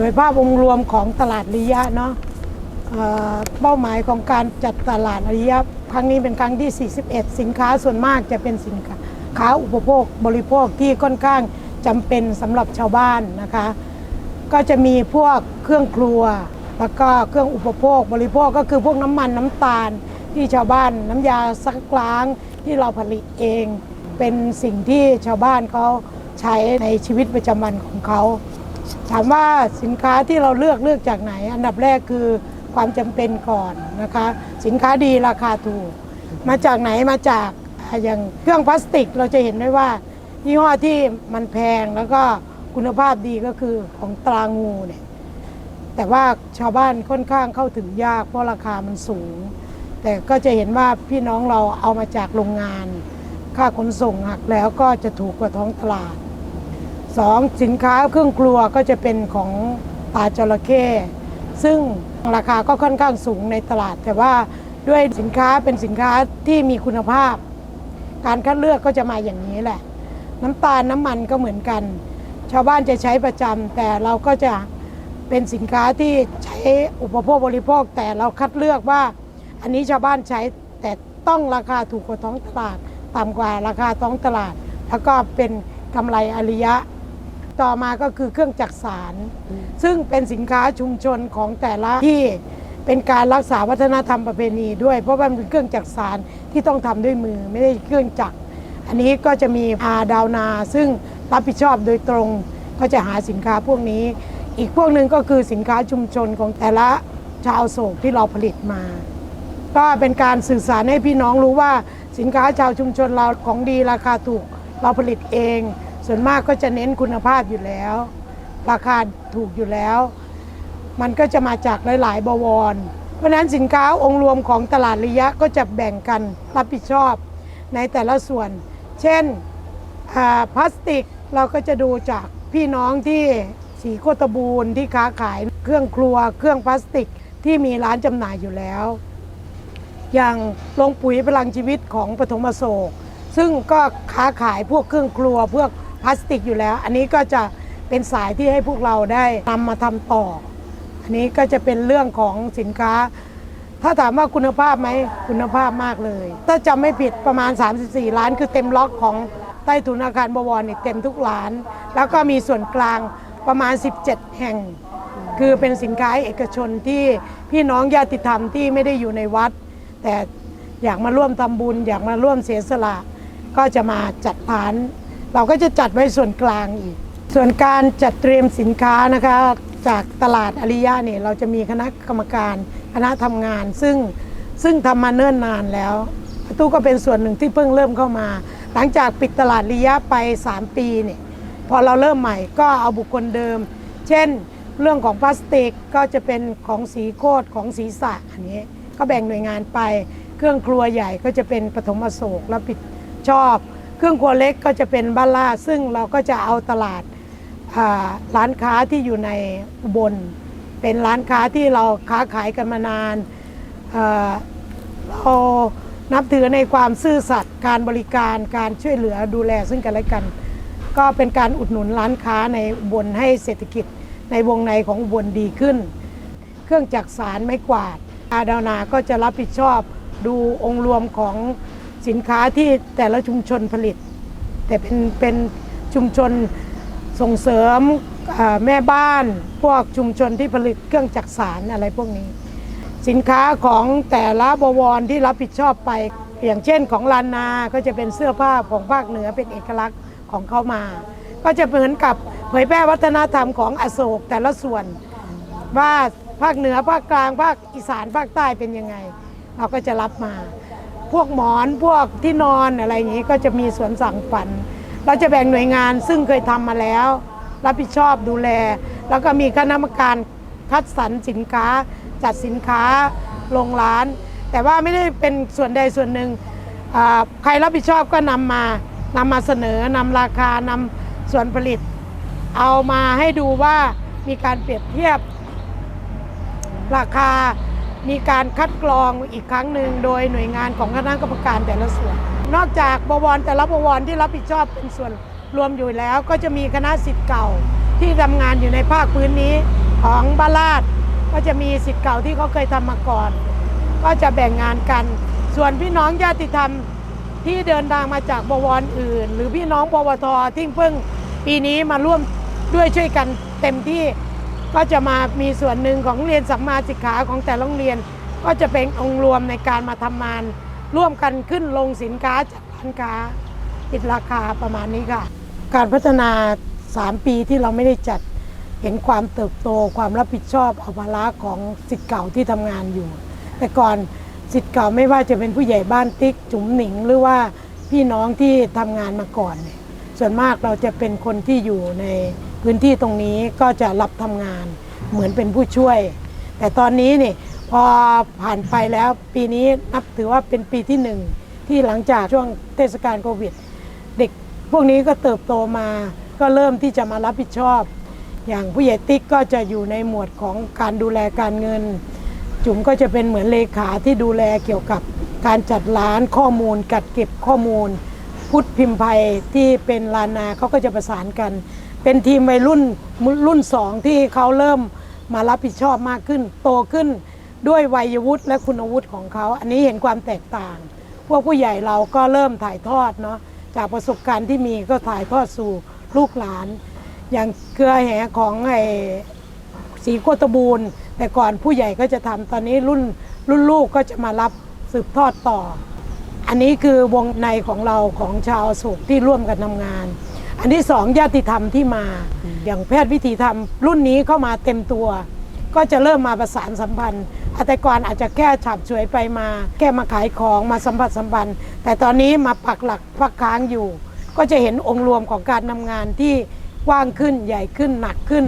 โดยภาพองค์รวมของตลาดริยะเนาะเป้าหมายของการจัดตลาดริยะครั้งนี้เป็นครั้งที่ 41 สินค้าส่วนมากจะเป็นสินค้าค้าอุปโภคบริโภคที่ค่อนข้างจำเป็นสำหรับชาวบ้านนะคะ ก็จะมีพวกเครื่องครัว แล้วก็เครื่องอุปโภคบริโภคก็คือพวกน้ำมันน้ำตาล ที่ชาวบ้านน้ำยาซักล้างที่เราผลิตเอง เป็นสิ่งที่ชาวบ้านเขาใช้ในชีวิตประจำวันของเขา ถามว่าสินค้าที่เราเลือกเลือกจากไหน อันดับแรกคือความจำเป็นก่อนนะคะ สินค้าดีราคาถูก มาจากไหนมาจากอ่าอย่างเครื่องพลาสติกเราจะเห็นได้ว่ายี่ห้อที่มันแพงแล้วก็คุณภาพดีก็คือของตรางูเนี่ยแต่ว่าชาวบ้านค่อนข้างเข้าถึงยากเพราะราคามันสูง แต่ก็จะเห็นว่าพี่น้องเราเอามาจากโรงงาน ค่าขนส่งหักแล้วก็จะถูกกว่าท้องตลาด สองสินค้าเครื่องครัวก็จะเป็นของปลาจระเข้ซึ่งราคาก็ค่อนข้างสูงในตลาด แต่ว่าด้วยสินค้าเป็นสินค้าที่มีคุณภาพ การคัดเลือกก็จะมาอย่างนี้แหละ น้ำตาลน้ำมันก็เหมือนกัน ชาวบ้านจะใช้ประจำแต่เราก็จะเป็นสินค้าที่ใช้อุปโภคบริโภค แต่เราคัดเลือกว่า อันนี้ชาวบ้านใช้แต่ต้องราคาถูกกว่าท้องตลาด ต่ำกว่าราคาท้องตลาด แล้วก็เป็นกำไรอริยะ ต่อมาก็คือเครื่องจักสารซึ่งเป็นสินค้าชุมชนของแต่ละที่เป็นการรักษาวัฒนธรรมประเพณีด้วย เพราะว่ามันเป็นเครื่องจักสารที่ต้องทำด้วยมือไม่ได้เครื่องจักร อันนี้ก็จะมีอาดาวนา ซึ่งรับผิดชอบโดยตรงก็จะหาสินค้าพวกนี้ อีกพวกหนึ่งก็คือสินค้าชุมชนของแต่ละชาวโศกที่เราผลิตมา ก็เป็นการสื่อสารให้พี่น้องรู้ว่าสินค้าชาวชุมชนเราของดีราคาถูกเราผลิตเอง ส่วนมากก็จะเน้นคุณภาพอยู่แล้ว ราคาถูกอยู่แล้ว มันก็จะมาจากหลาย ๆ บวร เพราะฉะนั้นสินค้าองค์รวมของตลาดริยะก็จะแบ่งกันรับผิดชอบในแต่ละส่วน เช่นพลาสติกเราก็จะดูจากพี่น้องที่สีโคตบูรณ์ที่ค้าขายเครื่องครัว เครื่องพลาสติกที่มีร้านจำหน่ายอยู่แล้ว อย่างโรงปุ๋ยพลังชีวิตของปฐมโศก ซึ่งก็ค้าขายพวกเครื่องครัวพวก พลาสติกอยู่แล้ว อันนี้ก็จะเป็นสายที่ให้พวกเราได้นำมาทำต่อ อันนี้ก็จะเป็นเรื่องของสินค้า ถ้าถามว่าคุณภาพไหมคุณภาพมากเลย ถ้าจำไม่ผิดประมาณ 34 ล้าน คือเต็มล็อกของใต้ถุนอาคารบวรนี่เต็มทุกร้าน แล้วก็มีส่วนกลางประมาณ 17 แห่ง คือเป็นสินค้าเอกชนที่พี่น้องญาติธรรมที่ไม่ได้อยู่ในวัด แต่อยากมาร่วมทำบุญ อยากมาร่วมเสียสละ ก็จะมาจัดร้าน เราก็จะจัดไว้ส่วนกลางอีก ส่วนการจัดเตรียมสินค้านะคะ จากตลาดอริยะเนี่ยเราจะมีคณะกรรมการคณะทำงาน ซึ่งซึ่งทำมาเนิ่นนานแล้วตู้ก็เป็นส่วนหนึ่งที่เพิ่งเริ่มเข้ามา หลังจากปิดตลาดอริยะไป 3 ปีเนี่ยพอเราเริ่มใหม่ก็เอาบุคคลเดิม เช่น เรื่องของพลาสติกก็จะเป็นของสีโคตของศีรษะอันนี้ ก็แบ่งหน่วยงานไป เครื่องครัวใหญ่ก็จะเป็นปฐมอโศกรับผิดชอบ เครื่องครัวเล็กก็จะเป็นบ้านล่าซึ่งเราก็จะเอาตลาดร้านค้าที่อยู่ในอุบล เป็นร้านค้าที่เราค้าขายกันมานานเอ่อเรานับถือในความซื่อสัตย์การบริการการช่วยเหลือดูแลซึ่งกันและกัน ก็เป็นการอุดหนุนร้านค้าในอุบลให้เศรษฐกิจในวงในของอุบลดีขึ้น เครื่องจักสารไม้กวาดอาดาวนาก็จะรับผิดชอบดูองค์รวมของ สินค้าที่แต่ละชุมชนผลิต แต่เป็นเป็นชุมชนส่งเสริมแม่บ้านพวกชุมชนที่ผลิตเครื่องจักสารอะไรพวกนี้ สินค้าของแต่ละบวรที่รับผิดชอบไปอย่างเช่นของลานนา ก็จะเป็นเสื้อผ้าของภาคเหนือเป็นเอกลักษณ์ของเขามา ก็จะเหมือนกับเผยแพร่วัฒนธรรมของอโศกแต่ละส่วน ว่าภาคเหนือภาคกลางภาคอีสานภาคใต้เป็นยังไง เราก็จะรับมา พวกหมอนพวกที่นอนอะไรอย่างนี้ก็จะมีสวนสั่งฝัน เราจะแบ่งหน่วยงานซึ่งเคยทำมาแล้ว รับผิดชอบดูแล แล้วก็มีคณะกรรมการคัดสรรสินค้า จัดสินค้าลงร้าน แต่ว่าไม่ได้เป็นส่วนใดส่วนหนึ่งใครรับผิดชอบก็นำมานำมาเสนอนำราคานำส่วนผลิต เอามาให้ดูว่ามีการเปรียบเทียบราคา มีการคัดกรองอีกครั้งหนึ่งโดยหน่วยงานของคณะกรรมการแต่ละส่วน นอกจากบวรแต่ละบวรที่รับผิดชอบเป็นส่วนรวมอยู่แล้ว ก็จะมีคณะสิทธิ์เก่าที่ทำงานอยู่ในภาคพื้นนี้ของบ้านลาด ก็จะมีสิทธิ์เก่าที่เขาเคยทำมาก่อน ก็จะแบ่งงานกัน ส่วนพี่น้องญาติธรรมที่เดินทางมาจากบวรอื่น หรือพี่น้องปวทที่เพิ่งปีนี้มาร่วมด้วยช่วยกันเต็มที่ ก็จะมามีส่วนหนึ่งของเรียนสัมมาสิกขาของแต่ละโรงเรียน ก็จะเป็นองค์รวมในการมาทำงาน ร่วมกันขึ้นลงสินค้าจากร้านค้าติดราคาประมาณนี้ค่ะ การพัฒนา 3 ปีที่เราไม่ได้จัดเห็นความเติบโตความรับผิดชอบเอาภาระของสิทธิ์เก่าที่ทำงานอยู่ แต่ก่อนสิทธิ์เก่าไม่ว่าจะเป็นผู้ใหญ่บ้านติ๊กจุ๋มหนิง หรือว่าพี่น้องที่ทำงานมาก่อน ส่วนมากเราจะเป็นคนที่อยู่ใน พื้นที่ตรงนี้ก็จะรับทำงานเหมือนเป็นผู้ช่วย แต่ตอนนี้นี่พอผ่านไปแล้วปีนี้นับถือว่าเป็นปีที่หนึ่งที่หลังจากช่วงเทศกาลโควิด เด็กพวกนี้ก็เติบโตมา ก็เริ่มที่จะมารับผิดชอบ อย่างผู้ใหญ่ติ๊กก็จะอยู่ในหมวดของการดูแลการเงิน จุ๋มก็จะเป็นเหมือนเลขาที่ดูแลเกี่ยวกับการจัดร้านข้อมูล กัดเก็บข้อมูล พุทธพิมพ์ไพยที่เป็นลานาเขาก็จะประสานกัน เป็นทีมวัยรุ่นรุ่นสองที่เขาเริ่มมารับผิดชอบมากขึ้น โตขึ้นด้วยวัยวุฒิและคุณวุฒิของเขา อันนี้เห็นความแตกต่าง พวกผู้ใหญ่เราก็เริ่มถ่ายทอดเนาะจากประสบการณ์ที่มีก็ถ่ายทอดสู่ลูกหลาน อย่างเครือแห่ของไอ้สีโคตบูรณ์แต่ก่อนผู้ใหญ่ก็จะทำตอนนี้รุ่นรุ่นลูกก็จะมารับสืบทอดต่อ อันนี้คือวงในของเราของชาวโศกที่ร่วมกันทำงาน อันที่สองญาติธรรมที่มา อย่างแพทย์วิถีธรรม รุ่นนี้เข้ามาเต็มตัว ก็จะเริ่มมาประสานสัมพันธ์อะแต่ก่อนอาจจะแค่ฉับฉวยไปมา แค่มาขายของมาสัมผัสสัมพันธ์ แต่ตอนนี้มาปักหลักพักค้างอยู่ ก็จะเห็นองค์รวมของการทำงานที่กว้างขึ้นใหญ่ขึ้นหนักขึ้น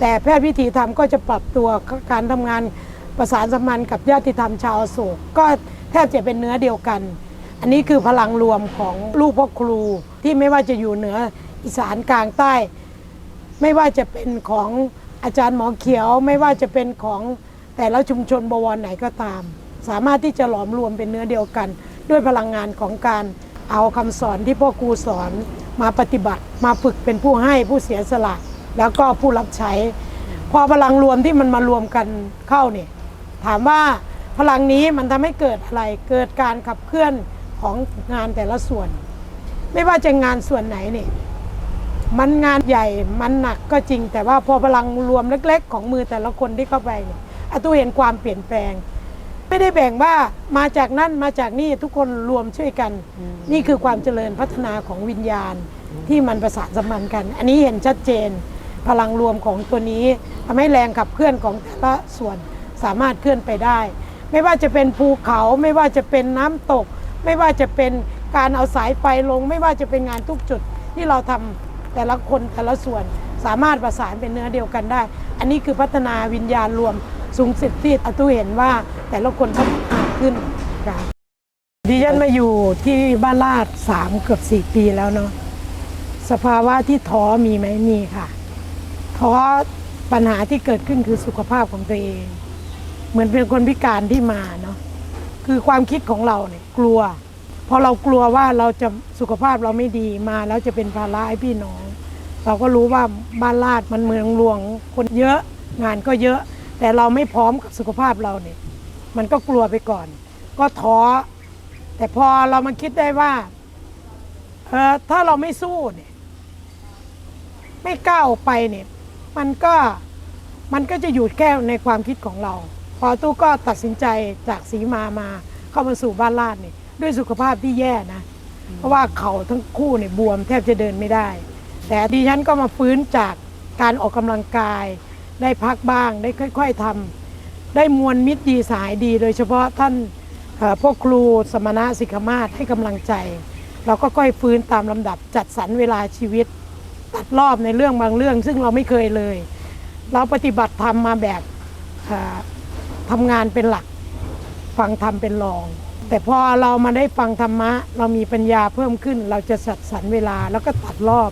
แต่แพทย์วิถีธรรมก็จะปรับตัวการทำงานประสานสัมพันธ์กับญาติธรรมชาวโศกก็แทบจะเป็นเนื้อเดียวกัน อันนี้คือพลังรวมของลูกพ่อครูที่ไม่ว่าจะอยู่เหนือ อีสานกลางใต้ ไม่ว่าจะเป็นของอาจารย์หมอเขียว ไม่ว่าจะเป็นของแต่ละชุมชนบวรไหนก็ตาม สามารถที่จะหลอมรวมเป็นเนื้อเดียวกัน ด้วยพลังงานของการเอาคำสอนที่พ่อครูสอนมาปฏิบัติ มาฝึกเป็นผู้ให้ผู้เสียสละ แล้วก็ผู้รับใช้ พอพลังรวมที่มันมารวมกันเข้าเนี่ยถามว่าพลังนี้มันทำให้เกิดอะไรเกิดการขับเคลื่อนของงานแต่ละส่วน ไม่ว่าจะงานส่วนไหนเนี่ย มันงานใหญ่มันหนักก็จริง แต่ว่าพอพลังรวมเล็ก ๆ ของมือแต่ละคนที่เข้าไปเนี่ยอาตูเห็นความเปลี่ยนแปลง ไม่ได้แบ่งว่ามาจากนั่นมาจากนี่ทุกคนรวมช่วยกัน นี่คือความเจริญพัฒนาของวิญญาณที่มันประสานสัมพันธ์กัน อันนี้เห็นชัดเจน พลังรวมของตัวนี้ทำให้แรงขับเคลื่อนของแต่ละส่วนสามารถเคลื่อนไปได้ ไม่ว่าจะเป็นภูเขา ไม่ว่าจะเป็นน้ำตก ไม่ว่าจะเป็นการเอาสายไฟลง ไม่ว่าจะเป็นงานทุกจุดที่เราทำ แต่ละคนแต่ละส่วนสามารถประสานเป็นเนื้อเดียวกันได้ อันนี้คือพัฒนาวิญญาณรวมสูงสุดที่อาตุเห็นว่าแต่ละคนพัฒนาขึ้นค่ะดิฉันมาอยู่ที่บ้านลาดสามเกือบสี่ปีแล้วเนาะสภาวะที่ท้อมีไหมมีค่ะท้อปัญหาที่เกิดขึ้นคือสุขภาพของตัวเอง เหมือนเป็นคนพิการที่มาเนาะคือความคิดของเราเนี่ยกลัวพอเรากลัวว่าเราจะสุขภาพเราไม่ดีมาแล้วจะเป็นภาระให้พี่น้อง เราก็รู้ว่าบ้านลาดมันเมืองหลวงคนเยอะงานก็เยอะ แต่เราไม่พร้อมกับสุขภาพเราเนี่ยมันก็กลัวไปก่อน ก็ท้อแต่พอเรามาคิดได้ว่าเออถ้าเราไม่สู้เนี่ยไม่ก้าออกไปเนี่ยมันก็มันก็จะอยู่แค่ในความคิดของเรา พอตู้ก็ตัดสินใจจากสีมามาเข้ามาสู่บ้านลาดเนี่ยด้วยสุขภาพที่แย่นะ เพราะว่าเขาทั้งคู่เนี่ยบวมแทบจะเดินไม่ได้ แต่ดิฉันก็มาฟื้นจากการออกกำลังกาย ได้พักบ้างได้ค่อย ๆทำได้มวลมิตรดีสายดี โดยเฉพาะท่านพวกครูสมณะสิกขมาศให้กำลังใจ เราก็ค่อยฟื้นตามลำดับจัดสรรเวลาชีวิต ตัดรอบในเรื่องบางเรื่อง ซึ่งเราไม่เคยเลย เราปฏิบัติธรรมมาแบบทำงานเป็นหลัก ฟังธรรมเป็นรอง แต่พอเรามาได้ฟังธรรมะ เรามีปัญญาเพิ่มขึ้น เราจะจัดสรรเวลาแล้วก็ตัดรอบ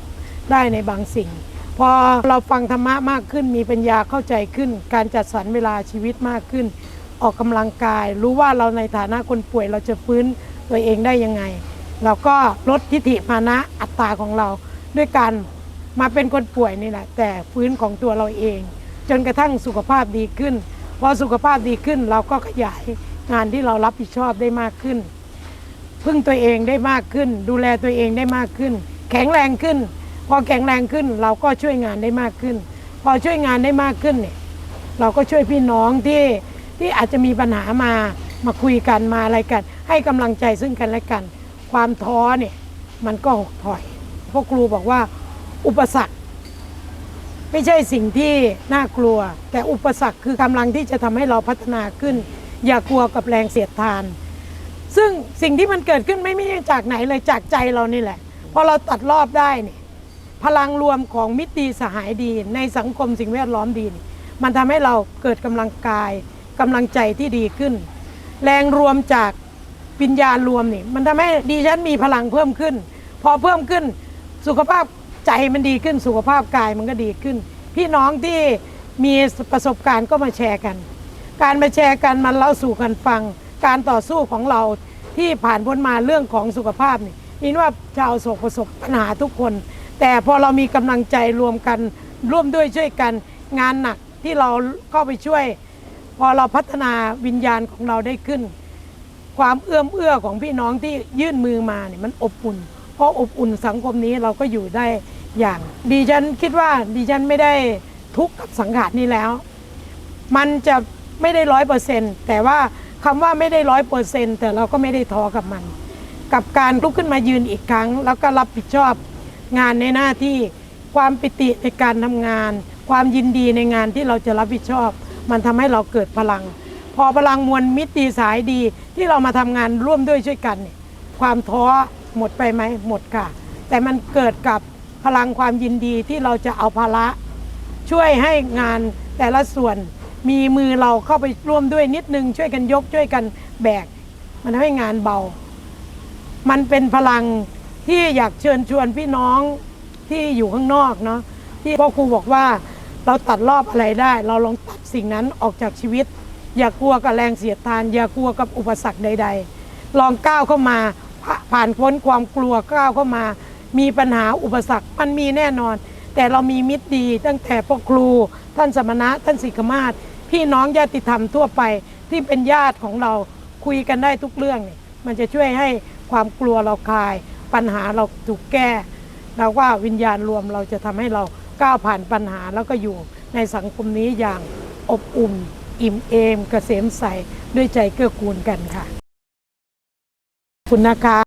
ได้ในบางสิ่ง พอเราฟังธรรมะมากขึ้นมีปัญญาเข้าใจขึ้น การจัดสรรเวลาชีวิตมากขึ้น ออกกำลังกาย รู้ว่าเราในฐานะคนป่วยเราจะฟื้นตัวเองได้ยังไง เราก็ลดทิฏฐิมานะอัตตาของเรา ด้วยการมาเป็นคนป่วยนี่แหละแต่ฟื้นของตัวเราเอง จนกระทั่งสุขภาพดีขึ้นพอสุขภาพดีขึ้นเราก็ขยายงานที่เรารับผิดชอบได้มากขึ้นพึ่งตัวเองได้มากขึ้น ดูแลตัวเองได้มากขึ้น แข็งแรงขึ้น พอแข็งแรงขึ้นเราก็ช่วยงานได้มากขึ้น พอช่วยงานได้มากขึ้นเนี่ยเราก็ช่วยพี่น้องที่ที่อาจจะมีปัญหามามาคุยกันมาอะไรกัน ให้กำลังใจซึ่งกันและกัน ความท้อเนี่ยมันก็หดถอยเพราะครูบอกว่า อุปสรรค ไม่ใช่สิ่งที่น่ากลัว แต่อุปสรรคคือกำลังที่จะทำให้เราพัฒนาขึ้น อย่ากลัวกับแรงเสียดทาน ซึ่งสิ่งที่มันเกิดขึ้นไม่ไม่จากไหนเลยจากใจเรานี่แหละพอเราตัดรอบได้เนี่ย พลังรวมของมิตรดีสหายดี ในสังคมสิ่งแวดล้อมดีนี่มันทำให้เราเกิดกำลังกายกำลังใจที่ดีขึ้น แรงรวมจากวิญญาณรวมนี่มันทำให้ดิฉันมีพลังเพิ่มขึ้น พอเพิ่มขึ้นสุขภาพใจมันดีขึ้นสุขภาพกายมันก็ดีขึ้น พี่น้องที่มีประสบการณ์ก็มาแชร์กัน การมาแชร์กันมันเล่าสู่กันฟัง การต่อสู้ของเราที่ผ่านพ้นมาเรื่องของสุขภาพนี่นี่ว่าชาวโศกประสบปัญหาทุกคน แต่พอเรามีกำลังใจรวมกัน ร่วมด้วยช่วยกัน งานหนักที่เราเข้าไปช่วย พอเราพัฒนาวิญญาณของเราได้ขึ้น ความเอื้อมเอื้อของพี่น้องที่ยื่นมือมาเนี่ยมันอบอุ่นเพราะอบอุ่นสังคมนี้เราก็อยู่ได้อย่างดิฉันคิดว่าดิฉันไม่ได้ทุกข์กับสังขารนี้แล้ว มันจะไม่ได้ร้อยเปอร์เซ็นต์แต่ว่าคำว่าไม่ได้ร้อยเปอร์เซ็นต์แต่เราก็ไม่ได้ท้อกับมัน กับการลุกขึ้นมายืนอีกครั้ง แล้วก็รับผิดชอบ งานในหน้าที่ความปิติในการทำงาน ความยินดีในงานที่เราจะรับผิดชอบ มันทำให้เราเกิดพลัง พอพลังมวลมิตรดีสายดีที่เรามาทำงานร่วมด้วยช่วยกันเนี่ยความท้อหมดไปไหมหมดค่ะ แต่มันเกิดกับพลังความยินดีที่เราจะเอาภาระ ช่วยให้งานแต่ละส่วนมีมือเราเข้าไปร่วมด้วยนิดนึง ช่วยกันยกช่วยกันแบก มันทำให้งานเบา มันเป็นพลัง ที่อยากเชิญชวนพี่น้องที่อยู่ข้างนอกเนาะที่พ่อครูบอกว่าเราตัดรอบอะไรได้ เราลองตัดสิ่งนั้นออกจากชีวิต อย่ากลัวกับแรงเสียดทาน อย่ากลัวกับอุปสรรคใด ๆ ลองก้าวเข้ามาผ่านพ้นความกลัวก้าวเข้ามา มีปัญหาอุปสรรคมันมีแน่นอน แต่เรามีมิตรดี ตั้งแต่พ่อครูท่านสมณะท่านสิกมาศพี่น้องญาติธรรมทั่วไปที่เป็นญาติของเราคุยกันได้ทุกเรื่องเนี่ยมันจะช่วยให้ความกลัวเราคลาย ปัญหาเราถูกแก้ เราว่าวิญญาณรวมเราจะทำให้เราก้าวผ่านปัญหาแล้วก็อยู่ในสังคมนี้อย่างอบอุ่น อิ่มเอมกเกษมใสด้วยใจเกื้อกูลกันค่ะ คุณนะคะ